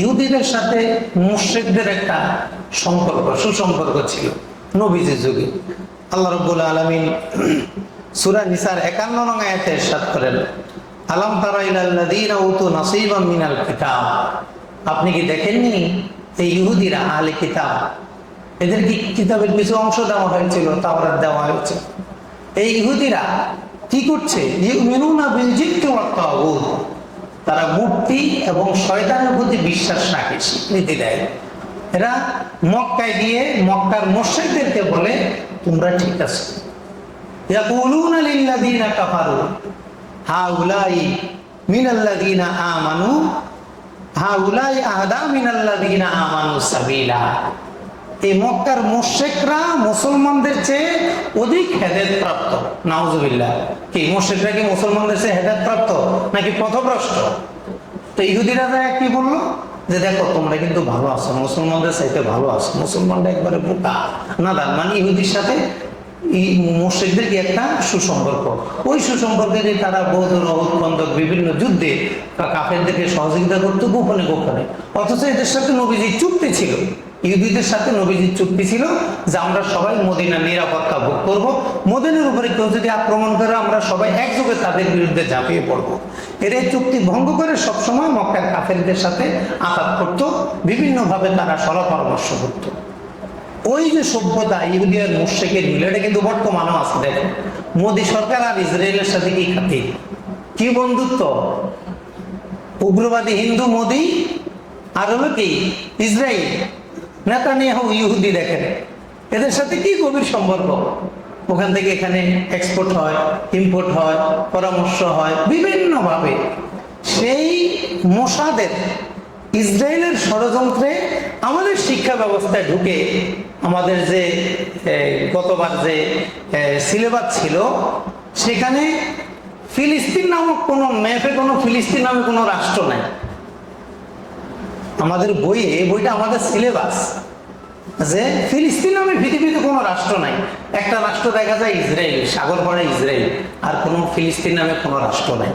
ইহুদিদের সাথে মুশ্রিকদের একটা সম্পর্ক, সুসম্পর্ক ছিল নবীজির যুগে। আল্লাহ রব্বুল আলমিন সুরা নিসার একান্ন নং আয়াতে ইরশাদ করেন, আলাম তারা উতু মিনাল কিতাব? আপনি কি দেখেননি এই ইহুদিরা আহলে কিতাব? এদের কি কিতাবের কিছু অংশ দেওয়া হয়েছিল, তাওরাত দেওয়া হয়েছে? এই ইহুদিরা কি করছে? ইউমিনুনা বিল তাগুত তারা মূর্তি এবং শয়তানের প্রতি বিশ্বাস রাখে, স্বীকৃতি দেয়। এরা মক্কায় গিয়ে মক্কার মোর্শেকদেরকে বলে, তোমরা ঠিক আছে। আমানু আমানু এই মক্কার মোশেকরা মুসলমানদের চেয়ে অধিক হেদায়ত প্রাপ্ত নাউজুবিল্লাহ। কি, মোশেকরা কি মুসলমানদের চেয়ে হেদায়ত প্রাপ্ত নাকি পথভ্রষ্ট? তো ইহুদিরা কি বলল? যে দেখো, তোমরা কিন্তু ভালো আছো, মুসলমানদের চাইতে ভালো আছো, মুসলমানরা একবারে বোকা। না দান মানে ইহুদির সাথে এই মুর্শিকদের কি একটা সুসম্পর্ক? ওই সুসম্পর্কে যে তারা বৌদ্ধ রহত খন্দক বিভিন্ন যুদ্ধে কাফেরদেরকে সহযোগিতা করতো গোপনে গোপনে। অথচ এদের সাথে নবীজির চুক্তি ছিল। ইহুদিদের সাথে নবীজির চুক্তি ছিল যে আমরা সবাই মদিনা নিরাপত্তা ভোগ করব। মদিনের উপরে কেউ যদি আক্রমণ করে, আমরা সবাই একযোগে তাদের বিরুদ্ধে ঝাঁপিয়ে পড়ব। এর এই চুক্তি ভঙ্গ করে সবসময় মক্কার কাফেরদের সাথে আঘাত করত। বিভিন্নভাবে তারা সলা পরামর্শ করতো। ওই যে সভ্যতা ইহুদিয়ার মুর্শেকের মিল কিন্তু বর্তমানও আছে, দেখো। মোদী সরকার আর ইসরায়েলের সাথে কি খাতির? কি বন্ধুত্ব? উগ্রবাদী হিন্দু মোদী আর হলো কি? ইসরায়েল। নেতা নিয়ে ইহুদি দেখেন। এদের সাথে কি গভীর সম্পর্ক? ওখান থেকে এখানে এক্সপোর্ট হয় ইম্পোর্ট হয়, পরামর্শ হয়, বিভিন্নভাবে। সেই মশাদের ইসরায়েলের ষড়যন্ত্রে আমাদের শিক্ষা ব্যবস্থায় ঢুকে আমাদের যে গতবার যে সিলেবাস ছিল, সেখানে ফিলিস্তিন নামক কোনো ম্যাপে কোনো ফিলিস্তিন নামে কোনো রাষ্ট্র নাই। আমাদের বইয়ে বইটা আমাদের সিলেবাস যে ফিলিস্তিন নামে পৃথিবীতে কোনো রাষ্ট্র নাই। একটা রাষ্ট্র দেখা যায় ইসরায়েল, সাগর পরে ইসরায়েল, আর কোনো ফিলিস্তিন নামে কোনো রাষ্ট্র নাই।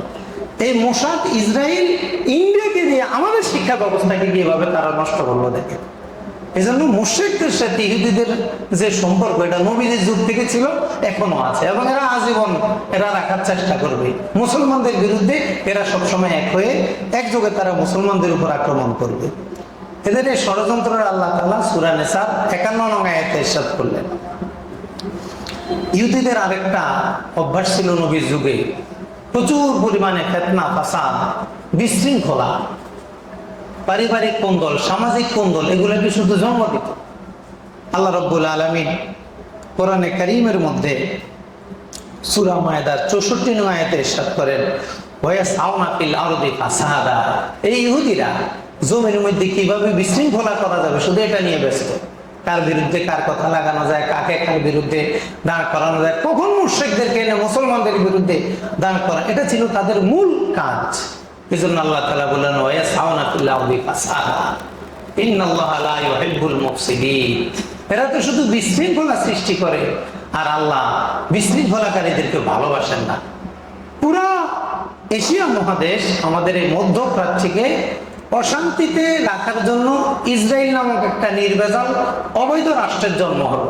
এই মোসাদ ইসরায়েল ইন্ডিয়াকে নিয়ে আমাদের শিক্ষা ব্যবস্থাকে কীভাবে তারা নষ্ট করল দেখে এই জন্য মুশ্রিকদের সাথে ইহুদিদের যে সম্পর্ক, এটা নবীদের যুগ থেকে ছিল, এখনও আছে। এবং এরা আজীবন এরা রাখার চেষ্টা করবে। মুসলমানদের বিরুদ্ধে এরা সবসময় এক হয়ে একযোগে তারা মুসলমানদের উপর আক্রমণ করবে। এদের এই ষড়যন্ত্রের আল্লাহ তালা সুরা নেসার একান্ন নং আয়াতে ইরশাদ করলেন। ইহুদিদের আরেকটা অভ্যাস ছিল নবীর যুগে প্রচুর পরিমাণে ফেতনা, ফাসাদ, বিশৃঙ্খলা। পারিবারিক কোন্দল সামাজিক কোন্দল এগুলোকে শুধু জন্ম দিত আল্লাহ রব্বুল আলমী কোরআনে করিমের মধ্যে সুরা মায়দার চৌষট্টি করেন ফাসাদা। এই ইহুদিরা জমির মধ্যে কীভাবে বিশৃঙ্খলা করা যাবে? শুধু এটা নিয়ে ব্যস্ত। কার বিরুদ্ধে কার কথা লাগানো যায়, কাকে কার বিরুদ্ধে দাঁড় করানো যায়, কখন মুর্শেকদেরকে এনে মুসলমানদের বিরুদ্ধে দাঁড় করা এটা ছিল তাদের মূল কাজ। এই জন্য আল্লাহ তালা বললেন এরা তো শুধু বিশৃঙ্খলা সৃষ্টি করে, আর আল্লাহ বিশৃঙ্খলাকারীদেরকে ভালোবাসেন না। পুরা এশিয়া মহাদেশ আমাদের এই মধ্যপ্রাচ্যকে অশান্তিতে রাখার জন্য ইসরায়েল নামক একটা নির্বেজাল অবৈধ রাষ্ট্রের জন্ম হলো।